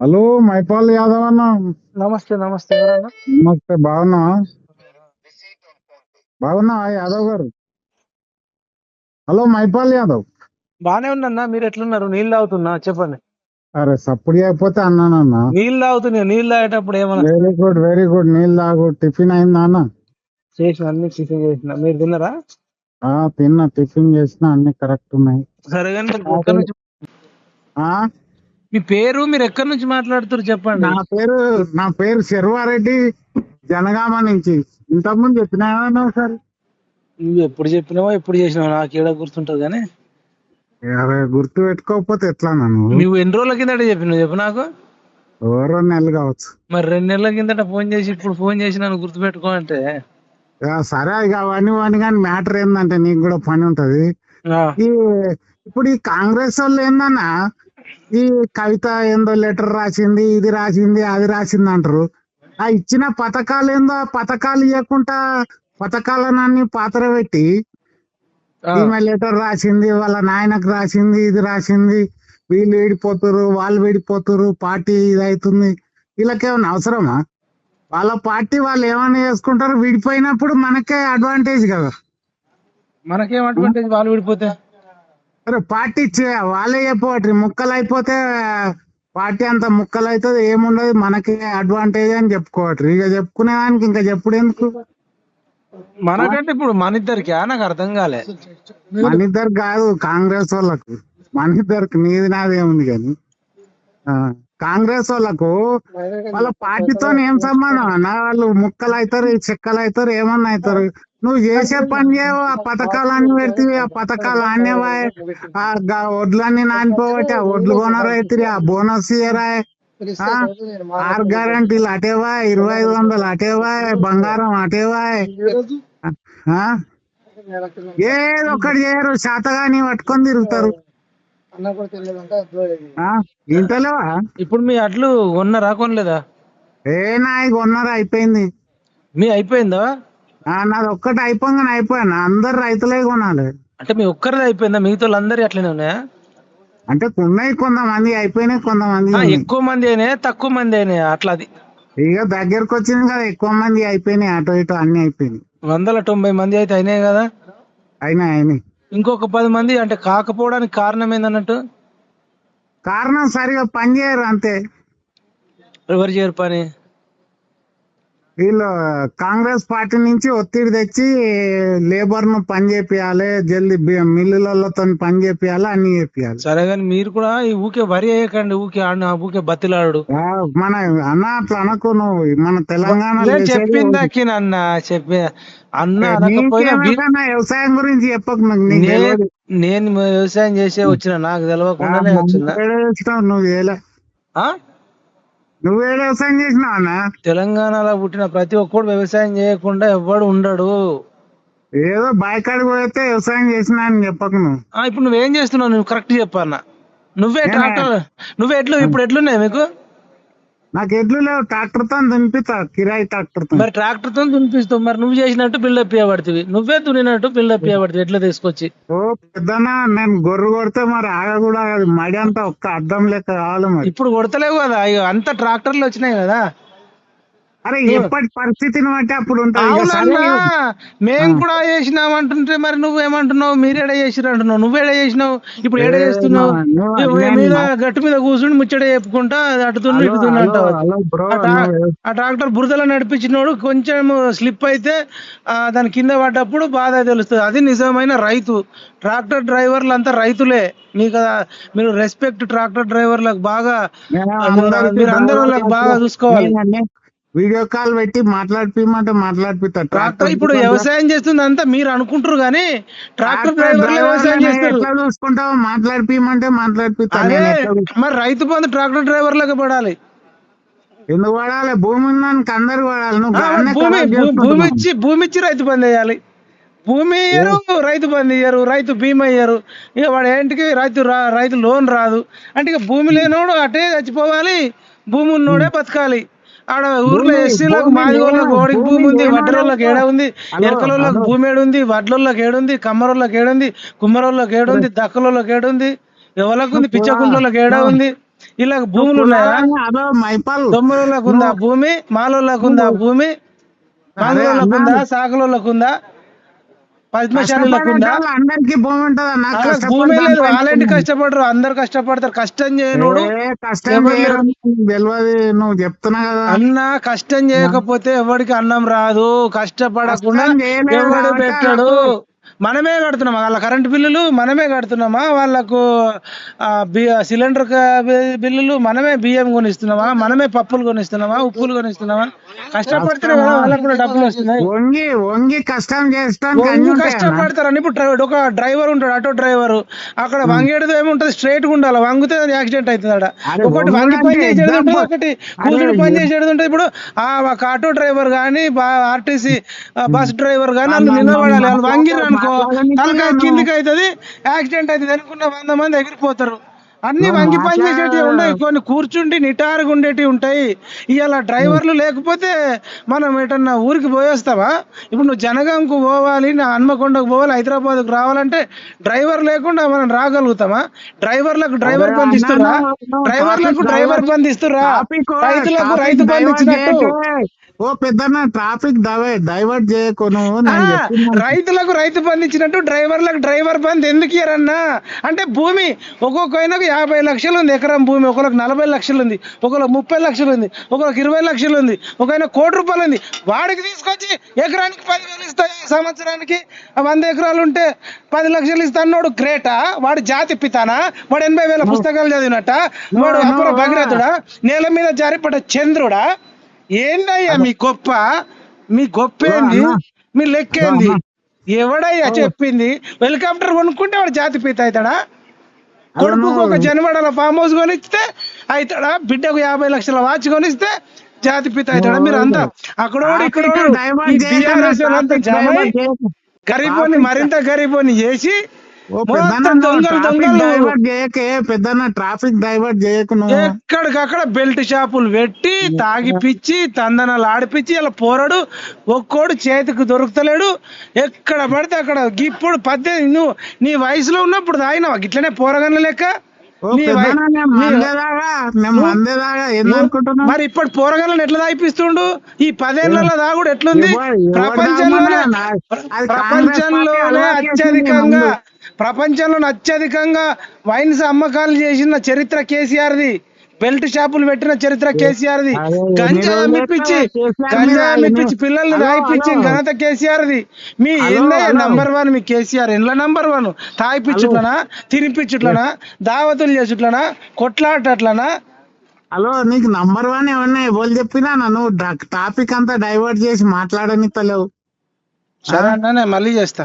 Hello. Maipal Yadav అన్న. నమస్తే నమస్తే. ఎవరన్నా? నమస్తే బాగున్నావా బాగున్నావా యాదవ్ గారు? హలో మైపాల్ యాదవ్. బానే ఉన్నా మీరు ఎట్లున్నారు? నీళ్ళు తాగుతున్నా? చెప్పండి. అరే సప్పుడు అయిపోతే అన్నానన్న నీళ్ళు తాగుతున్నా. నీళ్ళు తాగేటప్పుడు ఏమన్నా వెరీ గుడ్ వెరీ గుడ్ నీళ్ళు తాగు. టిఫిన్ అయిందా అన్న? చేసిన అన్ని టిఫిన్ చేసిన. మీరు తిన్నారా? ఆ తిన్నా. టిఫిన్ చేసిన అన్ని కరెక్ట్ ఉన్నాయి. సరే కానీ మీ పేరు మీరు ఎక్కడి నుంచి మాట్లాడుతారు చెప్పండి. నా పేరు నా పేరు శర్వారెడ్డి జనగామ నుంచి. ఇంతకుముందు చెప్పినా ఒకసారి? నువ్వు ఎప్పుడు చెప్పినావో ఎప్పుడు చేసినావో నాకు ఏడా గుర్తుంటది కానీ. గుర్తు పెట్టుకోకపోతే ఎట్లా నన్ను నువ్వు? ఎన్ని రోజుల కిందట చెప్పినావు చెప్పు నాకు? ఎవరో నెలలు కావచ్చు. మరి రెండు నెలల కిందట ఫోన్ చేసి ఇప్పుడు ఫోన్ చేసి నన్ను గుర్తుపెట్టుకో అంటే ఆ, సరే ఇక అవన్నీ అవన్నీ కానీ మ్యాటర్ ఏంటంటే నీకు కూడా పని ఉంటది. ఇప్పుడు ఈ కాంగ్రెస్ వాళ్ళు ఏందన్నా ఈ కవిత ఏందో లెటర్ రాసింది ఇది రాసింది అది రాసింది అంటారు. ఆ ఇచ్చిన పథకాలు ఏందో ఆ పథకాలు ఇవ్వకుండా పథకాలన్నీ పాత్ర పెట్టి ఈమె లెటర్ రాసింది వాళ్ళ నాయనకు రాసింది ఇది రాసింది. వీళ్ళు విడిపోతురు వాళ్ళు విడిపోతురు పార్టీ ఇది అవుతుంది వీళ్ళకేమైనా అవసరమా? వాళ్ళ పార్టీ వాళ్ళు ఏమైనా చేసుకుంటారు? విడిపోయినప్పుడు మనకే అడ్వాంటేజ్ కదా. మనకేం అడ్వాంటేజ్ వాళ్ళు విడిపోతే? అరే పార్టీ చే- వాళ్ళే చెప్పబట్టి ముక్కలు అయిపోతే పార్టీ అంత ముక్కలు అవుతుంది ఏముండదు మనకి అడ్వాంటేజ్ అని చెప్పుకోవట్రు. ఇక చెప్పుకునే దానికి ఇంకా చెప్పుడు ఎందుకు? మనకంటే ఇప్పుడు మన ఇద్దరికి నాకు అర్థం కాలే. మన ఇద్దరు కాదు కాంగ్రెస్ వాళ్ళకు. మన ఇద్దరికి నీది నాది ఏముంది కానీ. ఆ, కాంగ్రెస్ వాళ్ళకు వాళ్ళ పార్టీతో ఏం సంబంధం? అన్న వాళ్ళు ముక్కలు అవుతారు చెక్కలు అవుతారు ఏమన్నా అవుతారు నువ్వు చేసే పని చేయవు ఆ పథకాలు అన్ని పెడితే ఆ పథకాలు ఆనేవా ఆ గ- వడ్లన్నీ ఆ వడ్లు కొనరు అవుతుంది ఆ బోనస్ ఇయరా ఆర్ ఆరు గ్యారంటీలు అటేవా ఇరవై ఐదు వందలు అటేవా బంగారం అటేవా ఆ? ఏదో ఒకటి చేయరు శాతగాని పట్టుకొని తిరుగుతారు. ఇంతలేవా ఇప్పుడు మీ అట్లు కొన్నారా కొనలేదా? ఏ నాయి కొన్నారు అయిపోయింది. మీ అయిపోయిందా? నాది ఒక్కటి అయిపోగానే అయిపోయాను. అందరు రైతులే కొనాలి. అంటే మీ ఒక్కరిది అయిపోయిందా? మిగతా అందరి అట్లనే ఉన్నాయా? అంటే ఉన్నాయి కొంతమంది అయిపోయినాయి కొంతమంది. ఎక్కువ మంది అయినాయా తక్కువ మంది అయినాయా? అట్లా అది ఇక దగ్గరకు వచ్చింది కదా ఎక్కువ మంది అయిపోయినాయి అటు ఇటు అన్ని అయిపోయినాయి. వందల తొంభై మంది అయితే అయినాయి కదా? అయినాయి అయినాయి. ఇంకొక పది మంది అంటే కాకపోవడానికి కారణం ఏందన్నట్టు? కారణం సరిగా పని చేయరు అంతే. ఎవరు చేయరు పని? వీళ్ళు కాంగ్రెస్ పార్టీ నుంచి ఒత్తిడి తెచ్చి లేబర్ను పని చేపియాలి జల్దీ మిల్లులతో పని చేపియాలి అన్ని చేపియాలి సరే కానీ మీరు కూడా ఈ ఊకే వరి వేయకండి ఊకే ఆడిన ఊకే బతిలాడు. మన అన్న అట్లా అనకు నువ్వు మన తెలంగాణ నేను చెప్పిందాకి అన్న? చెప్పి అన్న వ్యవసాయం గురించి చెప్పకు. నేను వ్యవసాయం చేసే వచ్చిన నాకు చేసినావు నువ్వు చేయలే? నువ్వే వ్యవసాయం చేసినావు అన్న? తెలంగాణలో పుట్టిన ప్రతి ఒక్కడు వ్యవసాయం చేయకుండా ఎవ్వడు ఉండడు. ఏదో బాయికాడికి పోతే వ్యవసాయం చేసినా అని చెప్పకు నువ్వు. ఆ ఇప్పుడు నువ్వేం చేస్తున్నావు? నువ్వు కరెక్ట్ చెప్పన్న నువ్వే ట్రాక్టర్ నువ్వే ఎట్లు ఇప్పుడు ఎట్లున్నాయి మీకు? నాకు ఎడ్లు లేవు ట్రాక్టర్తో దున్నిపిస్తా కిరాయి ట్రాక్టర్తో మరి ట్రాక్టర్తో దునిపిస్తావు మరి నువ్వు చేసినట్టు బిల్డప్ చేయబడుతుంది నువ్వే దున్నినట్టు బిల్డప్ చేయబడుతుంది ఎట్లా తీసుకొచ్చి? ఓ పెద్దనా నేను గొర్రె కొడితే మరి ఆగ కూడా. మడి అంతా ఒక్క అద్దం లెక్క కావాలి మరి. ఇప్పుడు కొడతలేవు కదా అంత ట్రాక్టర్లు వచ్చినాయి కదా. అరే ఎప్పటి పరిస్థితిని బట్టి అప్పుడు మేము కూడా చేసినాం అంటుంటే మరి నువ్వు ఏమంటున్నావు మీరేడ చేసిరు అంటున్నావు నువ్వేడ చేసినావు? ఇప్పుడు ఏడ చేస్తున్నావు? మీద గట్టు మీద కూర్చుని ముచ్చట చెప్పుకుంటా అటు ఇటు దున్ను అంటావు. ఆ ట్రా- ఆ ట్రాక్టర్ బురదలో నడిపించినోడు కొంచెం స్లిప్ అయితే దాని కింద పడ్డప్పుడు బాధ తెలుస్తుంది. అది నిజమైన రైతు. ట్రాక్టర్ డ్రైవర్లు అంతా రైతులే. మీకు మీరు రెస్పెక్ట్ ట్రాక్టర్ డ్రైవర్లకు బాగా మీరు అందరూ బాగా చూసుకోవాలి. వీడియో కాల్ పెట్టి మాట్లాడిపిమంటే మాట్లాడిపిస్తా. ట్రాక్టర్ ఇప్పుడు వ్యవసాయం చేస్తుంది అంతా మీరు అనుకుంటారు కానీ ట్రాక్టర్ వ్యవసాయం చేస్తారు ఎట్లా చూసుకుంటావు మాట్లాడిపిమంటే మాట్లాడిపిస్తా. అదే నేను ఎట్లా చూ- మరి రైతు బంధు ట్రాక్టర్ డ్రైవర్లకు పడాలి. ఎందుకు పడాలి? భూమి ఉన్నానికి అందరు పడాలి. నువ్వు భూమి భూమి. ఇచ్చి భూమి ఇచ్చి రైతు బంద్ వేయాలి భూమి ఇయ్యరు రైతు బంద్ ఇయ్యరు రైతు బీమా ఇయ్యరు ఇక వాడు ఏంటికి రైతు రా రైతు లోన్ రాదు. అంటే ఇక భూమి లేనోడు అటే చచ్చిపోవాలి భూమి ఉన్నోడే బతకాలి. ఆడ ఊర్లో ఎస్సీలకు మాదిగోళ్ళకి ఓడికి భూమి ఉంది వడ్డరోళ్ళకి ఏడ ఉంది? ఎరకలోళ్ళకి. భూమి ఏడుంది వడ్లోళ్ళకి ఏడుంది కమ్మరోళ్ళకి ఏడుంది కుమ్మరోళ్ళకి ఏడుంది దక్కలోళ్ళకి ఏడుంది ఎవరికి ఉంది? పిచ్చకుంట్లోళ్ళకి ఏడా ఉంది? ఇలా భూములు ఉన్నాయా? దొమ్మలకు ఉందా భూమి? మాలోళ్ళకు ఉందా భూమి? మాలోళ్ళకు ఉందా? సాకులోళ్ళకు ఉందా? పద్మశాలులకు ఉందా అందరికి భూమి ఉంటది అన్న. వాళ్ళకి భూమి లేదు వాళ్ళేంటి కష్టపడరు? అందరు కష్టపడతారు. కష్టం చేయనోడు తెలియదు. నువ్వు చెప్తున్నా కదా. అన్న కష్టం చేయకపోతే ఎవరికి అన్నం రాదు. కష్టపడకుండా ఎవడు పెట్టాడు? మనమే కడుతున్నామా? వాళ్ళ కరెంట్ బిల్లులు మనమే కడుతున్నామా? వాళ్ళకు సిలిండర్ బిల్లులు మనమే బియ్యం కొనిస్తున్నామా? మనమే పప్పులు కొనిస్తున్నామా? ఉప్పులు కొనిస్తున్నామా? కష్టపడితే వాళ్ళకు కూడా డబ్బులు వస్తున్నాయి. వంగి వంగి కష్టం అన్న. కష్టపడతారని ఇప్పుడు ఒక డ్రైవర్ ఉంటాడు ఆటో డ్రైవర్. అక్కడ వంగేది ఏముంటది? స్ట్రైట్గా ఉండాలి. వంగితే యాక్సిడెంట్ అవుతుంది ఒకటి వంగి పని చేసేది ఉంటుంది. ఒకటి కూర్చుని పని చేసేది ఉంటుంది. ఇప్పుడు ఆ ఒక ఆటో డ్రైవర్ కానీ ఆర్టీసీ బస్ డ్రైవర్ కానీ వాళ్ళు నిలబడాలి. అన్న, వాళ్ళు వంగిరు అనుకో తలకాయ అన్న. కిందికి అవుతుంది యాక్సిడెంట్ అవుతుంది అనుకున్న వంద మంది ఎగిరిపోతారు. అన్ని వంగి పని మాట్లాడ- చేసేటివి ఉన్నాయి కొన్ని కూర్చుండి నిటారుగా ఉండేటివి ఉంటాయి. ఇవాళ డ్రైవర్లు లేకపోతే మనం ఎటన్నా ఊరికి పోయేస్తావా? ఇప్పుడు నువ్వు జనగాంకు పోవాలి నా హన్మకొండకు పోవాలి హైదరాబాద్కు రావాలంటే డ్రైవర్ లేకుండా మనం రాగలుగుతామా? డ్రైవర్లకు డ్రైవర్ బంద్ ఇస్తురా ట్రాఫిక్ డ్రైవర్ బంద్ ఇస్తురా రైతులకు రైతు బంద్ ఇచ్చినట్టు. ఓ పెద్దన్న ట్రాఫిక్ డైవర్ట్ డైవర్ట్ చేయకు నువ్వు ఆ, నేను చెప్తున్నా. రైతులకు రైతు బంద్ ఇచ్చినట్టు డ్రైవర్లకు డ్రైవర్ బంద్ ఎందుకు ఇయ్యరన్నా? అంటే భూమి ఒక్కొక్క ఆయనకు యాభై లక్షలు ఉంది ఎకరం భూమి ఒకరికి నలభై లక్షలు ఉంది ఒకరికి ముప్పై లక్షలు ఉంది ఒకరికి ఇరవై లక్షలు ఉంది ఒక ఆయన కోటి రూపాయలు ఉంది. వాడికి తీసుకొచ్చి ఎకరానికి పదివేలు ఇస్తాయి సంవత్సరానికి. వంద ఎకరాలు ఉంటే పది లక్షలు ఇస్తాడు గ్రేటా? వాడు జాతి పితానా? వాడు ఎనభై వేల పుస్తకాలు చదివినట్ట? వాడు no. భగీరథుడా? నేల మీద జారిపడ్డ చంద్రుడా? ఏందయ్యా మీ గొప్ప? మీ గొప్ప ఏంది. మీ లెక్కేంది. ఎవడయ్యా చెప్పింది? హెలికాప్టర్ కొనుక్కుంటే వాడు జాతి పీత అవుతాడా? కొడుకు. ఒక జనవడల ఫామ్ హౌస్ కొనిస్తే అవుతాడా? బిడ్డకు యాభై లక్షల వాచ్ కొనిస్తే జాతి పీత అవుతాడా? మీరు అంతా అక్కడోడు ఇక్కడ. గరీబోని మరింత గరీబోని చేసి ట్రాఫిక్ డైవర్ట్ ఎక్కడికక్కడ బెల్ట్ షాపులు పెట్టి తాగిపిచ్చి తందనాలు ఆడిపిచ్చి ఇలా పోరడు ఒక్కోడు చేతికి దొరుకుతలేడు. ఎక్కడ పడితే అక్కడ. ఇప్పుడు పద్దెనిమిది నువ్వు నీ వయసులో ఉన్నప్పుడు తాగినావా? గిట్లనే పోరగన్న లెక్క? మరి ఇప్పుడు పోరగాళ్ళని ఎట్లా తాగిపిస్తుండు? ఈ పదేళ్ళలో తాగుడు ఎట్లుంది? ఎవరు ప్రపంచంలోనే అత్యధికంగా చేసింది ప్రపంచంలోనే అత్యధికంగా వైన్స్ అమ్మకాలు చేసిన చరిత్ర కేసీఆర్ది. బెల్ట్ షాపులు పెట్టిన చరిత్ర కేసీఆర్ది. గంజా అమ్మిపించి గంజా అమ్మిపించి పిల్లల్ని హలో. ఘనత కేసీఆర్ది. మీ ఏందయ్య. నంబర్ వన్ మీ కేసీఆర్ ఎండ్ల నంబర్ వన్. తాగిపించుట్లనా తినిపించుట్లనా దావతులు చేసుట్లనా కొట్లాటట్లనా హలో నీకు నంబర్ వన్ ఏమన్నా ఎవరు చెప్పినా నువ్వు డ్ర- టాపిక్ అంతా డైవర్ట్ చేసి మాట్లాడనిస్తలేవు సరే అన్న నేను మళ్ళీ చేస్తా.